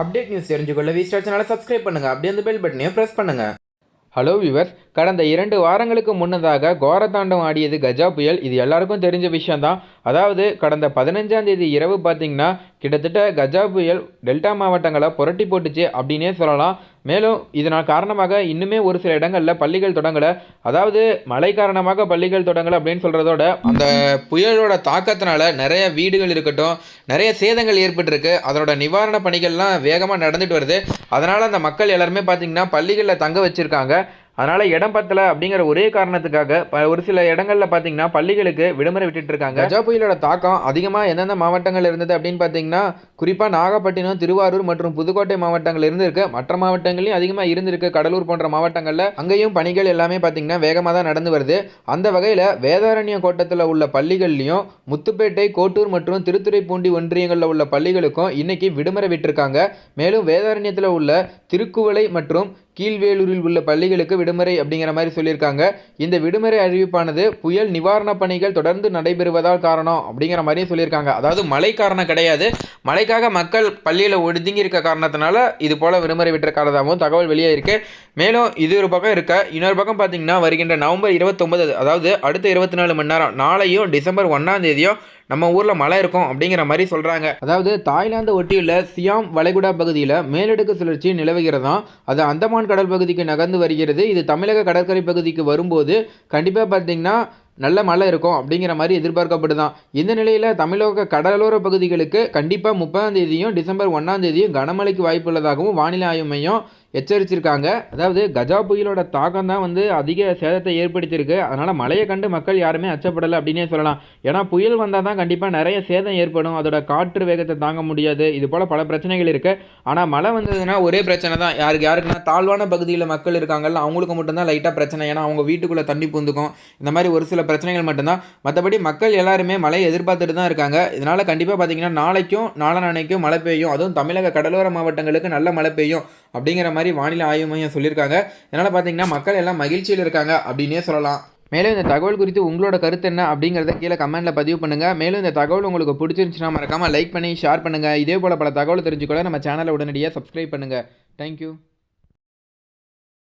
Update news தெரிஞ்சுக்கொள்ள Vistara சேனலை subscribe பண்ணுங்கள் அப்படியே அந்த பெல் பட்டனையும் ப்ரெஸ் பண்ணுங்கள் ஹலோ வியூவர்ஸ் கடந்த இரண்டு வாரங்களுக்கு முன்னதாக கோரதாண்டம் ஆடியது கஜா புயல். இது எல்லாருக்கும் தெரிஞ்ச விஷயம்தான். அதாவது கடந்த பதினஞ்சாம் தேதி இரவு பார்த்தீங்கன்னா கிட்டத்தட்ட கஜா புயல் டெல்டா மாவட்டங்களை புரட்டி போட்டுச்சு அப்படின்னே சொல்லலாம். மேலும் இதனால் காரணமாக இன்னுமே ஒரு சில இடங்களில் பள்ளிகள் தொடங்கலை. அதாவது மழை காரணமாக பள்ளிகள் தொடங்கலை அப்படின்னு சொல்கிறதோட அந்த புயலோட தாக்கத்தினால நிறைய வீடுகள் இருக்கட்டும் நிறைய சேதங்கள் ஏற்பட்டிருக்கு. அதனோட நிவாரண பணிகள்லாம் வேகமாக நடந்துட்டு வருது. அதனால் அந்த மக்கள் எல்லாருமே பார்த்திங்கன்னா பள்ளிகளில் தங்க வச்சுருக்காங்க. அதனால் இடம் பத்தலை அப்படிங்கிற ஒரே காரணத்துக்காக ப ஒரு சில இடங்களில் பார்த்தீங்கன்னா பள்ளிகளுக்கு விடுமுறை விட்டுட்டு இருக்காங்க கஜா புயலோட தாக்கம் அதிகமாக எந்தெந்த மாவட்டங்கள் இருந்தது அப்படின்னு பார்த்தீங்கன்னா குறிப்பாக நாகப்பட்டினம் திருவாரூர் மற்றும் புதுக்கோட்டை மாவட்டங்கள் இருந்திருக்கு மற்ற மாவட்டங்களையும் அதிகமாக இருந்திருக்கு. கடலூர் போன்ற மாவட்டங்களில் அங்கேயும் பணிகள் எல்லாமே பார்த்தீங்கன்னா வேகமாக தான் நடந்து வருது. அந்த வகையில் வேதாரண்ய கோட்டத்தில் உள்ள பள்ளிகள்லையும் முத்துப்பேட்டை கோட்டூர் மற்றும் திருத்துறைப்பூண்டி ஒன்றியங்களில் உள்ள பள்ளிகளுக்கும் இன்னைக்கு விடுமுறை விட்டுருக்காங்க. மேலும் வேதாரண்யத்தில் உள்ள திருக்குவளை மற்றும் கீழ்வேலூரில் உள்ள பள்ளிகளுக்கு விடுமுறை அப்படிங்கிற மாதிரி சொல்லியிருக்காங்க. இந்த விடுமுறை அறிவிப்பானது புயல் நிவாரணப் பணிகள் தொடர்ந்து நடைபெறுவதால் காரணம் அப்படிங்கிற மாதிரியும் சொல்லியிருக்காங்க. அதாவது மழை காரணம் கிடையாது. மழைக்காக மக்கள் பள்ளியில் ஒடுங்கி இருக்க காரணத்தினால இது போல விடுமுறை விட்டிருக்கிறதாகவும் தகவல் வெளியே இருக்கு மேலும் இது ஒரு பக்கம் இருக்க இன்னொரு பக்கம் பார்த்தீங்கன்னா வருகின்ற நவம்பர் இருபத்தொன்பது அதாவது அடுத்த இருபத்தி நாலு மணி நேரம் நாளையும் டிசம்பர் ஒன்றாம் தேதியும் நம்ம ஊரில் மழை இருக்கும் அப்படிங்கிற மாதிரி சொல்கிறாங்க அதாவது தாய்லாந்து ஒட்டியுள்ள சியாம் வளைகுடா பகுதியில் மேலடுக்கு சுழற்சி நிலவுகிறதா அது அந்தமான் கடல் பகுதிக்கு நகர்ந்து வருகிறது இது தமிழக கடற்கரை பகுதிக்கு வரும்போது கண்டிப்பாக பார்த்தீங்கன்னா நல்ல மழை இருக்கும் அப்படிங்கிற மாதிரி எதிர்பார்க்கப்படுதான். இந்த நிலையில் தமிழக கடலோர பகுதிகளுக்கு கண்டிப்பாக முப்பதாம் தேதியும் டிசம்பர் ஒன்றாம் தேதியும் கனமழைக்கு வாய்ப்புள்ளதாகவும் வானிலை ஆய்வு மையம் எச்சரிச்சிருக்காங்க. அதாவது கஜா புயலோட தாக்கம் தான் வந்து அதிக சேதத்தை ஏற்படுத்தியிருக்கு. அதனால் மழையை கண்டு மக்கள் யாருமே அச்சப்படலை அப்படின்னே சொல்லலாம். ஏன்னா புயல் வந்தால் தான் கண்டிப்பாக நிறைய சேதம் ஏற்படும். அதோட காற்று வேகத்தை தாங்க முடியாது. இது போல் பல பிரச்சனைகள் இருக்குது ஆனால் மழை வந்ததுன்னா ஒரே பிரச்சனை தான். யாருக்கு யாருக்குன்னா தாழ்வான பகுதியில் மக்கள் இருக்காங்கல்ல அவங்களுக்கு மட்டும்தான் லைட்டாக பிரச்சனை. ஏன்னா அவங்க வீட்டுக்குள்ளே தண்ணி பூந்துக்கும். இந்த மாதிரி ஒரு சில பிரச்சனைகள் மட்டும்தான். மற்றபடி மக்கள் எல்லாருமே மழையை எதிர்பார்த்துட்டு தான் இருக்காங்க. இதனால் கண்டிப்பாக பார்த்தீங்கன்னா நாளைக்கும் நாளநாளைக்கும் மழை பெய்யும். அதுவும் தமிழக கடலோர மாவட்டங்களுக்கு நல்ல மழை பெய்யும். அப்படிங்கிற மாதிரி வானிலை ஆய்வு மையம் சொல்லியிருக்காங்க. இதனால் பார்த்தீங்கன்னா மக்கள் எல்லாம் மகிழ்ச்சியில் இருக்காங்க அப்படின்னே சொல்லலாம். மேலும் இந்த தகவல் குறித்து உங்களோட கருத்து என்ன அப்படிங்கிறத கீழே கமெண்ட்டில் பதிவு பண்ணுங்கள் மேலும் இந்த தகவல் உங்களுக்கு பிடிச்சிருந்துச்சுன்னா மறக்காமல் லைக் பண்ணி ஷேர் பண்ணுங்கள் இதே போல் பல தகவல் தெரிஞ்சுக்கொள்ள நம்ம சேனலை உடனடியாக சப்ஸ்கிரைப் பண்ணுங்கள் தேங்க்யூ